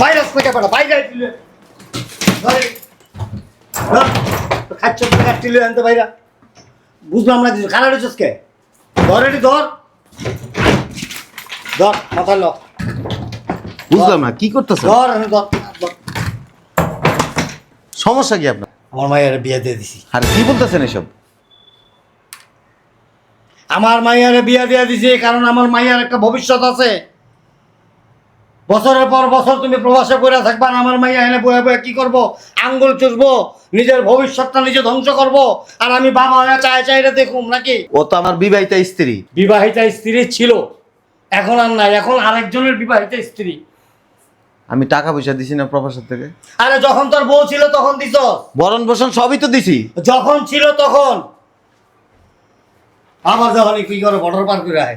Virus থেকে বেটা বাইরে দিলে খাচ্ছ কাটছিল আনতে বাইরা বুঝলাম না কিছু। খানা রেছিস কে ধর এটি ধর। ধর মাথা ল বুঝলাম না কি করতেছেন? ধর ধর ধর। সমস্যা কি আপনার? আমার মায়ের বিয়ে দিয়ে দিছি। আর কি বলতেছেন এসব? আমার মাইয়ারে বিয়ে দিয়ে দিছি কারণ আমার মাইয়ার একটা ভবিষ্যৎ আছে। বছরের পর বছর তুমি প্রবাসে করে থাকবা আর আমার মাইয়া এনে বয়ে বয়ে কি করব? আঙ্গুল চুষবো নিজের ভবিষ্যৎটা নিজে ধ্বংস করব। আর আমি বাবা হয়ে চাই চাইরে দেখুম নাকি? ও তো আমার বিবাহিতা স্ত্রী। বিবাহিতা স্ত্রী ছিল। এখন আর নাই এখন আরেকজনের বিবাহিতা স্ত্রী। আমি টাকা পয়সা দিছি না প্রফেসর থেকে? আরে যখন তোর বউ ছিল তখন দিছ। বরণ পোষণ সবই তো দিছি। যখন ছিল তখন। আবার যখন কি করে বর্ডার পার করে আয়।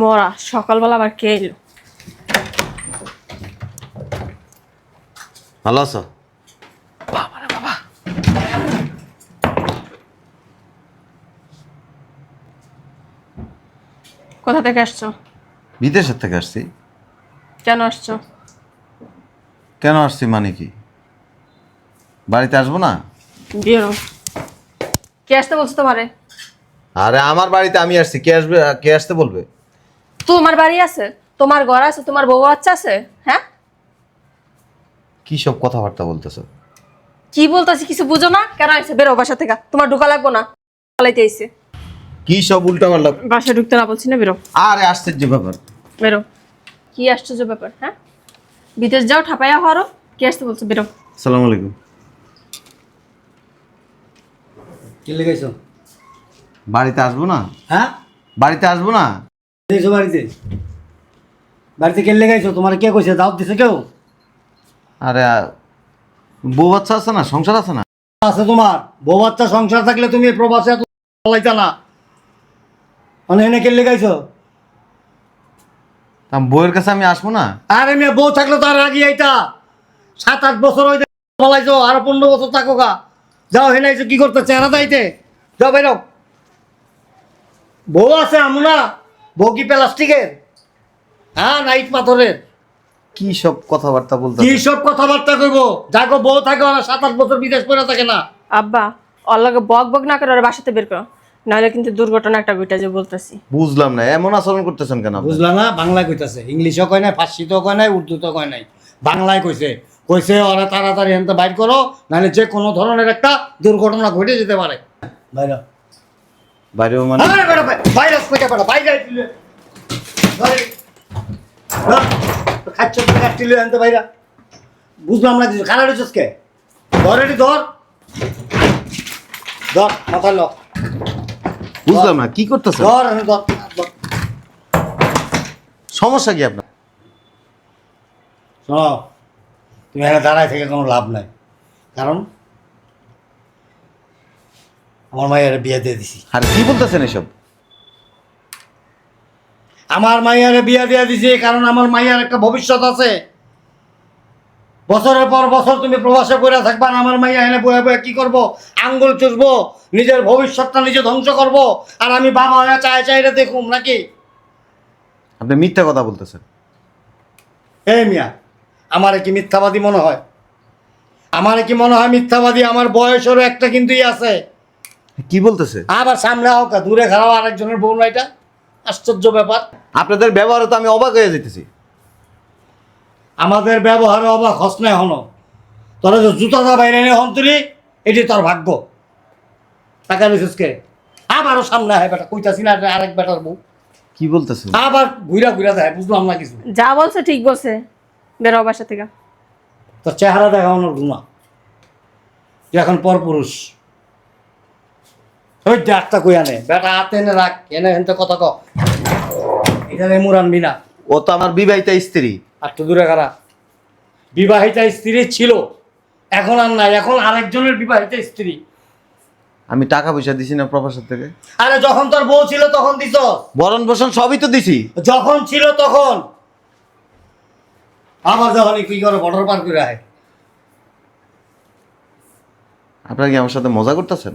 মরা সকালবেলা আবার কে এলো? ভালো আছো? কোথা থেকে আসছো? বিদেশের থেকে আসছি। কেন আসছো? কেন আসছি মানে কি? বাড়িতে আসব না? বেরো। কে আসতে বলছো তোমারে? আরে আমার বাড়িতে আমি আসছি। কে আসবে কে আসতে বলবে? তোমার বাড়ি আছে? তোমার ঘর আছে? তোমার বউ বাচ্চা আছে? হ্যাঁ? কি সব কথাবার্তা বলতেছো? কি বলতেছি কিছু বুঝো না? কেন আইছে? বেরো বাসা থেকে। তোমার ঢুকা লাগবো না। পালাইতে আইছে। কি সব উল্টা পাল্টা বাসায় ঢুকতে না বলছি না বেরো। আরে আশ্চর্য ব্যাপার। বেরো। কি আশ্চর্য ব্যাপার হ্যাঁ? বিদেশ যাও ঠাপাইয়া হরো কে আসতে বলছো? বেরো। সালাম আলাইকুম। কি লেগেছো? বাড়িতে আসব না? হ্যাঁ? বাড়িতে আসব না? এসো বাড়িতে। বাড়িতে কে লেগেছো তোমার কে কইছে? দাওয়াত দিছে কেউ? আরে বউ বাচ্চা আছে না? সংসার আছে না? আছে তোমার। বউ বাচ্চা সংসার থাকলে তুমি প্রবাসে এত চালাইতা না। মানে এনে কে লেগাইছো তা বউয়ের কাছে আমি আসব না? আরে মেয়ে বউ থাকলে তো আর আগে আইতা। সাত আট বছর হইতে বলাইছো আর পনেরো বছর থাকো গা। যাও হেনাইছো কি করতে? চেহারা দাইতে যাও বেরো। বউ আছে আমরা বউ কি প্লাস্টিকের? হ্যাঁ নাইট পাথরের। কি সব কথাবার্তা বলতে কি সব কথাবার্তা কইবো? যাকো বউ থাকে ওরা সাত আট বছর বিদেশ করে থাকে না। আব্বা ওর লগে বক বক না করে ওর বাসাতে বের করো। নাহলে কিন্তু দুর্ঘটনা একটা ঘটে যে বলতেছি। বুঝলাম না এমন আচরণ করতেছেন কেন আপনি? বুঝলা না বাংলায় কইতাছে। ইংলিশও কয় নাই ফার্সিতেও কয় নাই উর্দুতেও কয় নাই। বাংলায় কইছে। কইছে ওরা তাড়াতাড়ি এনতে বাইর করো নাহলে যে কোনো ধরনের একটা দুর্ঘটনা ঘটে যেতে পারে। বাইরে বাইরেও মানে বাইরে দিলে খাচ্ছ কাটছিল বাইরা। বুঝলাম না কিছু। খানা রেছিস কে ধর এটি ধর। ধর মাথা ল বুঝলাম না কি এনে ধর ধর। সমস্যা কি আপনার? শোনো তুমি এখানে দাঁড়ায় থেকে কোনো লাভ নাই। কারণ আমার মাইয়ারে বিয়ে দিয়ে দিছি। আর কি বলতেছেন এসব? আমার মাইয়ারে বিয়ে দিয়ে দিছি কারণ আমার মাইয়ার একটা ভবিষ্যৎ আছে। বছরের পর বছর তুমি প্রবাসে করে থাকবা আর আমার মাইয়া এনে বয়ে বয়ে কি করব? আঙ্গুল চুষবো নিজের ভবিষ্যৎটা নিজে ধ্বংস করব। আর আমি বাবা হয়ে চাই চাইরে দেখুম নাকি? আপনি মিথ্যা কথা বলতেছেন। হে মিয়া আমার কি মিথ্যাবাদী মনে হয়? আমার কি মনে হয় মিথ্যাবাদী? আমার বয়সেরও একটা কিন্তু ই আছে। কি বলতেছে? আবার সামনে হোক দূরে খারাপ আরেকজনের বউ না এটা? আশ্চর্য ব্যাপার। আপনাদের ব্যবহারে তো আমি অবাক হয়ে যেতেছি। আমাদের ব্যবহারে অবাক হস নাই হন তোরা যে জুতাটা বাইরে এনে হন তুলি এটি তোর ভাগ্য। টাকা রিসেস কে? আবারও সামনে হয় বেটা কইতাছি না এটা আরেক বেটার বউ। কি বলতেছেন আবার ঘুরা ঘুরা দেয় বুঝলাম না কিছু। যা বলছে ঠিক বলছে। বেরো বাসা থেকে। তোর চেহারা দেখানোর গুণা তুই এখন পর পুরুষ ওই ডাক্তার কই আনে? বেটা হাতে এনে রাখ এনে হেনতে কথা ক। এটা এমুর আনবি না ও তো আমার বিবাহিতা স্ত্রী। আর তো দূরে কারা? বিবাহিতা স্ত্রী ছিল এখন আর নাই এখন আরেকজনের বিবাহিতা স্ত্রী। আমি টাকা পয়সা দিছি না প্রফেসর থেকে? আরে যখন তোর বউ ছিল তখন দিছ। বরণ পোষণ সবই তো দিছি। যখন ছিল তখন। আবার যখন কি করে বর্ডার পার করে আয়। আপনারা কি আমার সাথে মজা করতেছেন?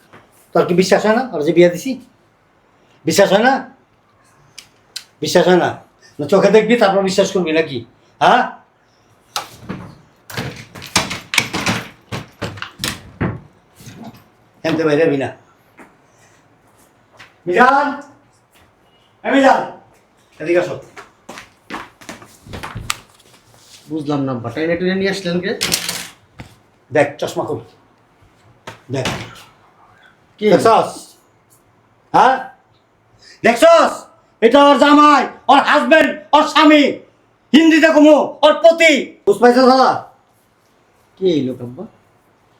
তোর কি বিশ্বাস হয় না? ওর যে বিয়ে দিছি। বিশ্বাস হয় না? বিশ্বাস হয় না? চোখে দেখবি তারপর বিশ্বাস করবি নাকি? হ্যাঁ? এমতে বাইরে যাবি না। মিজান? মিজান এদিকে আসো। বুঝলাম না বাটাইনে টেনে নিয়ে আসলেন কে? দেখ চশমা খুব দেখ। দেখছস হ্যাঁ? দেখছস এটা ওর জামাই ওর হাজবেন্ড ওর স্বামী। হিন্দিতে কমু ওর পতি। বুঝ পাইছো দাদা। কে এই লোক আব্বা?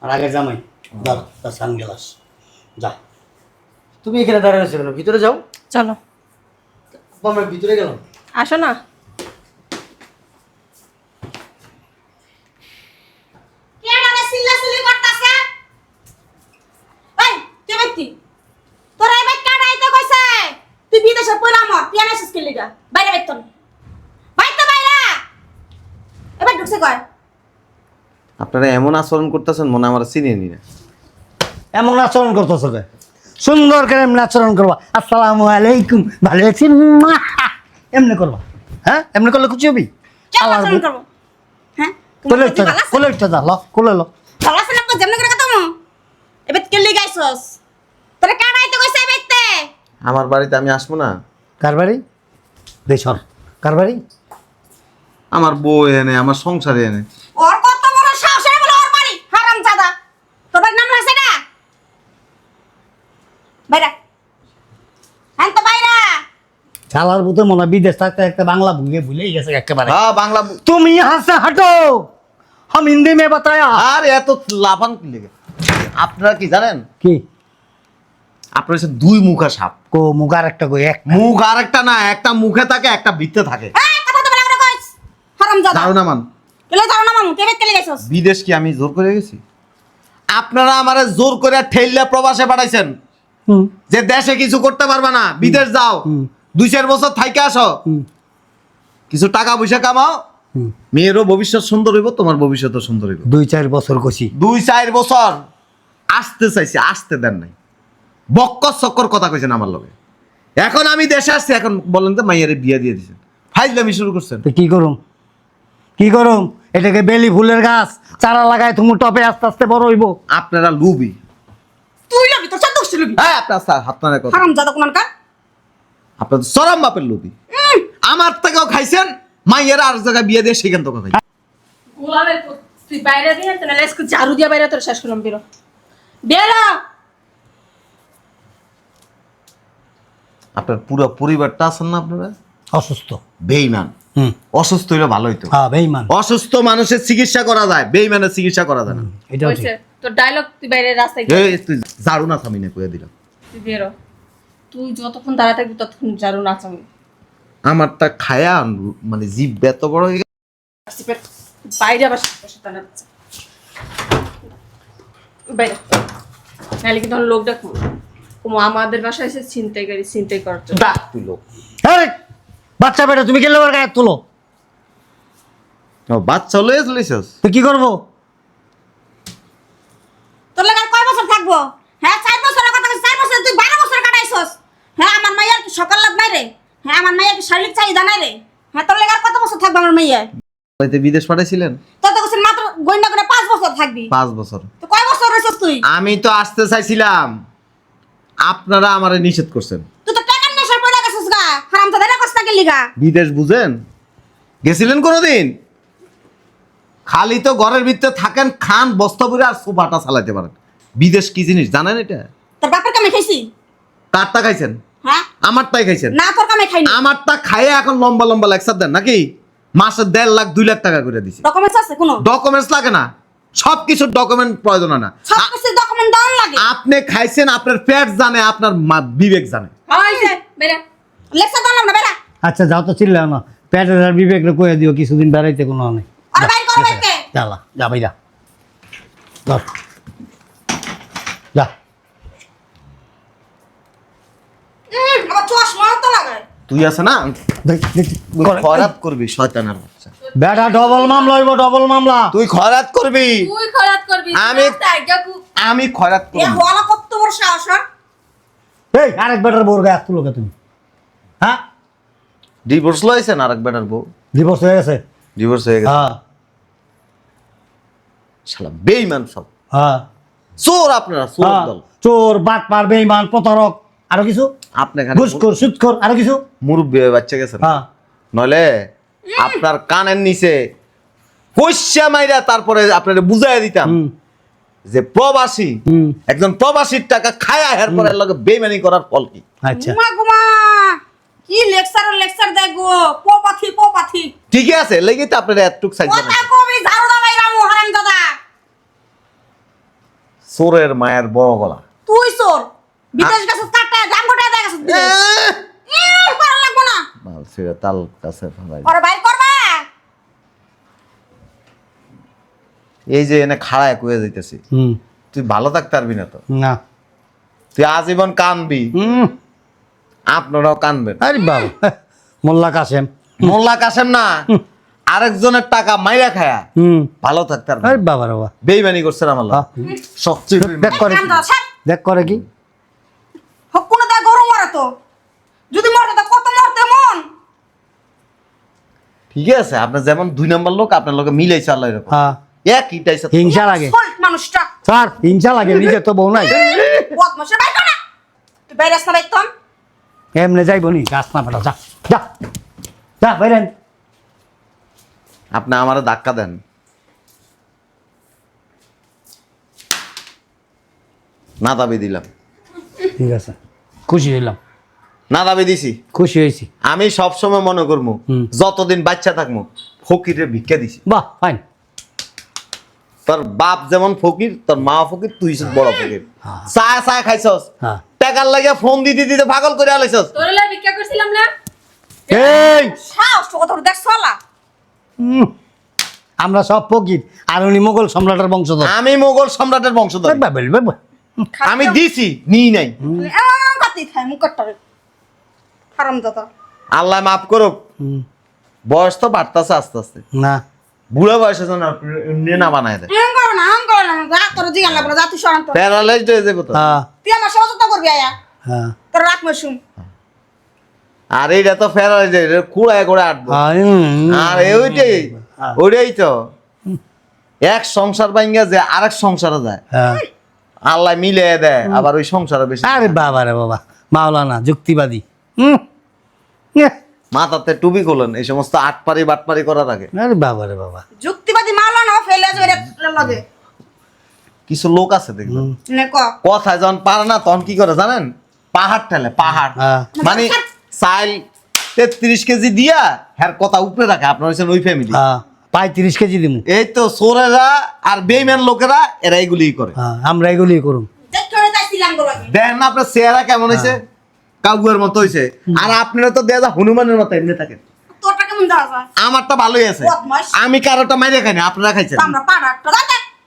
আর আগের জামাই। দাদা তার সানগ্লাস যা। তুমি এখানে দাঁড়িয়ে আছো কেন? ভিতরে যাও। চলো। আমরা ভিতরে গেলাম। আসো না কে আরে সিল্লাসিল্লি করতাছে এই কে ব্যক্তি তোরা এবার কাটা আইতে কইছে তুই বিদেশে পড়া মর তুই আনাছিস কে লিগা বাইরে বেতন বাইরে বাইরে এবার ঢুকছে কয়? আপনারা এমন আচরণ করতেছেন মনে আমার চিনিয়ে নি না। এমন আচরণ করতেছো কে? সুন্দর করে এমনি আচরণ করবা। আসসালামু আলাইকুম। ভালো আছেন? এমনি করবা। হ্যাঁ? এমনি করলে খুশি হবি? কেমন আচরণ করব? হ্যাঁ? কোলে উঠতে কোলে ল কোলে লো। ভালো যেমন করে কথা মো এবার কে লিগা আইছস তোরা কাটা আইতে কইছে এবারতে আমার বাড়িতে আমি আসব না। কার বাড়ি? দে সর কার বাড়ি? আমার বউ এনে আমার সংসারে এনে ওর কত বড় সাহস এর বলে ওর বাড়ি হারাম জাদা তোর বাড়ির নাম আছে না বাইরা হ্যাঁ তো বাইরা শালার মতো মনে হয় বিদেশ থাকতে একটা বাংলা ভুলে ভুলেই গেছে একেবারে হ্যাঁ বাংলা বু- तुम यहाँ से हटो हम हिंदी में बताया আর এত লাফান কি লেগে আপনারা কি জানেন কি আপনার হচ্ছে দুই মুখা সাপ কো মুগার একটা কই এক মুখ আর একটা না একটা মুখে থাকে একটা ভিত্তে থাকে হারাম জাদা ধারণা মান কেলে জানো না মামু কেবে কেলে গেছস? বিদেশ কি আমি জোর করে গেছি? আপনারা আমারে জোর করে ঠেললে প্রবাসে পাঠাইছেন। যে দেশে কিছু করতে পারবে না বিদেশ যাও। দুই চার বছর থাইকে আসো। কিছু টাকা পয়সা কামাও। মেয়েরও ভবিষ্যৎ সুন্দর হইব তোমার ভবিষ্যৎও সুন্দর হইব। দুই চার বছর কষি। দুই চার বছর আসতে চাইছি আসতে দেন নাই। বক্কর চক্কর কথা কইছেন আমার লগে। এখন আমি দেশে আসছি এখন বলেন তো মাইয়ারে বিয়া দিয়ে দিছেন। ফাইজলামি শুরু করছেন। কি করুম? কি করুম এটাকে বেলি ফুলের গাছ। চারা লাগায় তুমি টপে আস্তে আস্তে বড় হইব। আপনারা লুবি। তুই লবি তোর সাথে দুষ্ট লবি। হ্যাঁ আপনার স্যার হাত মানে কথা। হারাম জাদা কোনটা আপনার সরাম বাপের লুবি। আমার থেকেও খাইছেন মাইয়ারা আর জায়গায় বিয়ে দিয়ে সেখান থেকে খাই গোলামের তুই বাইরে দিয়ে তো নাহলে আজকে ঝাড়ু দিয়ে বাইরে তোর শেষ করলাম বেরো। বেরো! আপনার পুরো পরিবারটা আছেন না আপনারা? অসুস্থ। বেইমান। অসুস্থ হইলে ভালো হইতো। হ্যাঁ বেইমান অসুস্থ মানুষের চিকিৎসা করা যায় বেইমানের চিকিৎসা করা যায় না। হয়েছে তোর ডায়লগ তুই বাইরে রাস্তায় এই তুই ঝাড়ু না থামিনে কয়ে দিলাম তুই বেরো। তুই যতক্ষণ দাঁড়া থাকবি ততক্ষণ ঝাড়ু নাচাবি আমারটা খায়া মানে জিভ এত বড় হয়ে গেছে। বাইরে আবার বসে দাঁড়াচ্ছে বাইরে। নাহলে কিন্তু আমার লোক ডাকবো কুমু আমাদের বাসায় এসে ছিনতাই করি ছিনতাই করার জন্য। ডাক তুই লোক। এই, বাচ্চা বেটা তুমি গেলে ওর গায়ে তুলো? ও, বাচ্চা হলে চলেছিস। তো কি করব? তোর লাগা কয় বছর থাকব? হ্যাঁ চার বছরের কথা কইছিস, চার বছর তুই বারো বছর কাটাইছস। হ্যাঁ আমার মাইয়ার কি সকাল লাগ নাই রে? হ্যাঁ আমার মাইয়ার কি শারীরিক চাহিদা নাই রে? হ্যাঁ তোর লাগা কত বছর থাকবে আমার মাইয়া হয়তো বিদেশ পাঠাইছিলেন? তোর তো কোসেন মাত্র গইনা করে পাঁচ বছর থাকবি। পাঁচ বছর। তো কয় বছর রইছস তুই? আমি তো আসতে চাইছিলাম। আপনারা আমারে নিষেধ করছেন। তুই তো টাকার নেশায় পড়ে গেছিস গা হারাম দাদা না কষ্ট কে লিগা? বিদেশ বুঝেন? গেছিলেন কোনোদিন? খালি তো ঘরের ভিতরে থাকেন খান বস্তা ভরে আর চালাতে পারেন। বিদেশ কি জিনিস জানেন এটা? তোর বাপের কামে খাইছি? কারটা খাইছেন? হ্যাঁ? আমারটাই খাইছেন। না তোর কামে খাইনি। আমারটা খাইয়ে এখন লম্বা লম্বা লেকচার দেন নাকি? মাসে দেড় লাখ দুই লাখ টাকা করে দিছি। ডকুমেন্টস আছে কোনো? ডকুমেন্টস লাগে না। সব কিছুর ডকুমেন্ট প্রয়োজন না। সব ডকুমেন্ট লাগে? আপনি খাইছেন আপনার পেট জানে আপনার বিবেক জানে। লেকচার দাও না বেড়া। আচ্ছা যাও তো চিল্লাও না। পেটের আর বিবেক রে কয়ে দিও কিছুদিন বেড়াইতে কোনো নেই আর বাইর করো বাইতে জ্বালা যা ভাই যা যা। আবার চশমা তো লাগায়। তুই আছে না। খরাত করবি শয়তানের বাচ্চা। বেটা ডবল মামলা হইব ডবল মামলা। তুই খরাত করবি? তুই খরাত করবি আমি- আমি খরাত এ হলা কত বড় সাহস এই আরেক বেটার বোর গায়ে তুলো কে তুমি? হ্যাঁ? ডিভোর্স লইছেন আরেক বেটার বউ? ডিভোর্স হয়ে গেছে। ডিভোর্স হয়ে গেছে। হ্যাঁ। শালা বেঈমান সব। হ্যাঁ। চোর আপনারা চোর হ্যাঁ। দল। চোর বাট পার বেইমান প্রতারক আরও কিছু? আপনি এখানে ঘুষখোর সুদখোর আরও কিছু? মুরব্বী হয়ে বাচ্চা গেছেন হ্যাঁ। নইলে আপনার কানের নিচে কইসা মাইরা তারপরে আপনারে বুঝাই দিতাম যে প্রবাসী হুম। একজন প্রবাসীর টাকা খায়া হের পরে লগে বেইমানি করার ফল কি? আচ্ছা। কি লেকচার লেকচার দেয় গো পোপাথি পোপাথি ঠিকই আছে লেগে তো আপনার এতটুক সাইজ কথা কবি ঝাড়ু দাদা। চোরের মায়ের বড় গলা। তুই চোর। বিদেশ গেছিস কাটটা জাম গোটা দেয় গেছিস বিদেশ। এ! পারা লাগবো না। মাল ছেড়ে তাল কাছে ফেলাই। বাইর করবা? এই যে এনে খাড়ায় কয়ে যাইতেছি। হুম। তুই ভালো থাকতে পারবি না তো। না। তুই আজীবন কানবি। হুম। আপনারাও কানবেন। আরে বাবা মোল্লা কাসেম। মোল্লা কাসেম না আরেকজনের টাকা মাইরা খায়া ভালো থাকতে আরে বাবা রে বাবা। বেইমানি করছেন আমার। সবচেয়ে দেখ করে কি? দেখ করে কি। হক কোনো দা গরু মরে তো। যদি মরে তো কত মরতে মন? ঠিক আছে আপনার যেমন দুই নম্বর লোক আপনার লোকে মিলাই চাল্লা এরকম। হ্যাঁ। একই টাইসা হিংসা লাগে। মানুষটা। স্যার হিংসা লাগে নিজে তো বউ নাই। বদমাশের বাইর না তুই বাইরে আস না বাইতম এমনি যাইব নি? গাছ না বেটা যা। যা। যা বাইরেন। আপনি আমারে ধাক্কা দেন। না দাবি দিলাম। ঠিক আছে। খুশি হইলাম। না দাবি দিছি। খুশি হয়েছি আমি সব সময় মনে করব। যতদিন বাচ্চা থাকব ফকিরের ভিক্ষা দিছি। বাহ ফাইন। তোর বাপ যেমন ফকির তোর মা ফকির তুই বড় ফকির। হ্যাঁ। চায় চায় খাইছস। হ্যাঁ। টাকার লাগে ফোন দিতে দিতে পাগল করে আলাইছস? তোরে লাই ভিক্ষা করছিলাম না? এই! সাহস তো কত দেখ সলা। আমরা সব ফকির। আর উনি মোগল সম্রাটের বংশধর। আমি মোগল সম্রাটের বংশধর। বাবা, বাবা, বাবা। আমি দিছি নিই নাই। আল্লাহ মাফ করুক। বয়স তো বাড়তাছে আস্তে আস্তে। না। বুড়ো বয়সে যেন এমনি না বানায় দেয়। এমন করো না এমন করো না যা তোর জিগান লাগবে যা তুই সরান তো প্যারালাইজড হয়ে যাব তো। হ্যাঁ। তুই আমার সহযোগিতা করবি আয়া। হ্যাঁ। তোর রাখ মশুম আর এইটা তো প্যারালাইজড কুড়ায় করে আটবো। হ্যাঁ, আর ওইটাই। ওইটাই তো। এক সংসার ভাঙ্গা যে আরেক সংসারে যায়। হ্যাঁ। আল্লাহ মিলে দেয় আবার ওই সংসারে বেশি আরে বাবা রে বাবা মাওলানা যুক্তিবাদী। হুম মাথাতে টুপি খোলেন এই সমস্ত আটপারি বাটপারি করার আগে। আরে বাবা রে বাবা। যুক্তিবাদী মারলো না ফেলে যাবে রে লগে। কিছু লোক আছে দেখবেন নে ক। কথায় যখন পারে না তখন কি করে জানেন? পাহাড় ঠেলে পাহাড়। হ্যাঁ। মানে চাইল তেত্রিশ কেজি দিয়া হ্যার কথা উপরে রাখে আপনার হচ্ছেন ওই ফ্যামিলি হ্যাঁ। পঁয়ত্রিশ কেজি দিমু। এই তো সোরেরা আর বেইমান লোকেরা এরা এগুলি করে। হ্যাঁ আমরা এগুলি করে। লাগে দেখেন না আপনার চেহারা কেমন হয়েছে কাউয়ের মতো হয়েছে আর আপনারা তো দেয়া হনুমানের মতো এমনি থাকেন। যায়? আমারটা ভালোই আছে। আমি কারোটা মাইরে খাইনি আপনারা খাইছেন। তো আমরা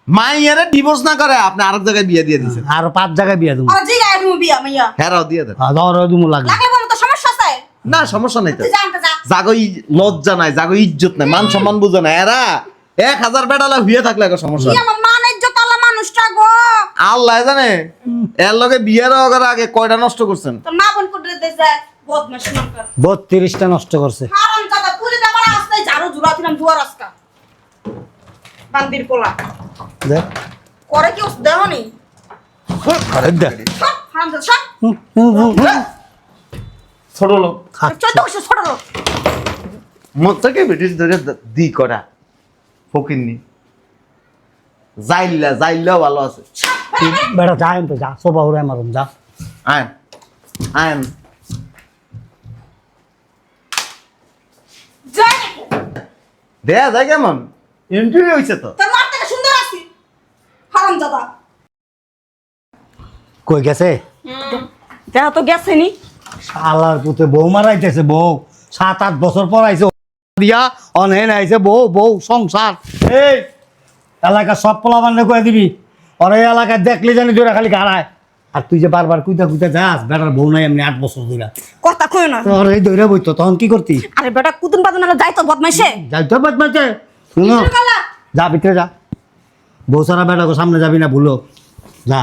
মাইয়ারে ডিভোর্স না করে আপনি আরেক জায়গায় বিয়ে দিয়ে দিয়েছেন। আরও পাঁচ জায়গায় বিয়া দেবো। আর জিগায় তুমি বিয়া মাইয়া। হ্যারাও দিয়ে দেন। হ্যাঁ ধরো দিমু লাগবে লাগে বলো তো সমস্যা আছে? না সমস্যা নাই তো। তুই জানতে যা। জাগো ই- লজ্জা নাই জাগো ইজ্জত নাই মান সম্মান বুঝে না। এরা এক হাজার বেটালা হইয়া থাকলে একটা সমস্যা কি আমার মানের যে তালা মানুষটা গো আল্লাহ জানে। এর লগে বিয়ের করার আগে কয়টা নষ্ট করছেন? তোর মা বোন করে বদমাশ বত্রিশটা নষ্ট করছে। হারাম দাদা রাস্তায় ঝাড়ু ঝুলা দিলাম দুয়ার বান্দির পোলা। দেখ। করে কি ওস দেহ নি আরে দেখ। হারাম দাদা সব। হুম, হুম, হুম, হুম। ছোট লোক। চোদ্দ বছর ছোট লোক। মন ব্রিটিশ ধরে দ- করা। ভালো আছে। বেটা যা তো যা সোবা উড়ে মারুন যা। যায় নাকি দেয়া যায় কেমন? ইন্টারভিউ হয়েছে তো। তোর মার থেকে সুন্দর আছি। হারাম দাদা কই গেছে? দেখা তো গেছে নি শালার পুতে বউ মারাইতেছে বউ। সাত আট বছর পর আইছে দিয়া অনহেন আইছে বউ বউ সংসার। এই এলাকা সব পোলা বান্ধে করে দিবি। আর এই এলাকায় দেখলে জানি তোরা খালি গাড়ায়। আর তুই যে বারবার কুইতা কুইতা যাস বেটার বউ নাই এমনি আট বছর ধরে কথা কই না। তোর এই ধরে বইতো তখন কি করতি? আরে বেটা কুতুন বাদন না যাই তো বদমাইশে? যাই তো বাদ মাঝে শুনো যা ভিতরে যা। বউ সারা বেটাকে সামনে যাবি না ভুলো। যা।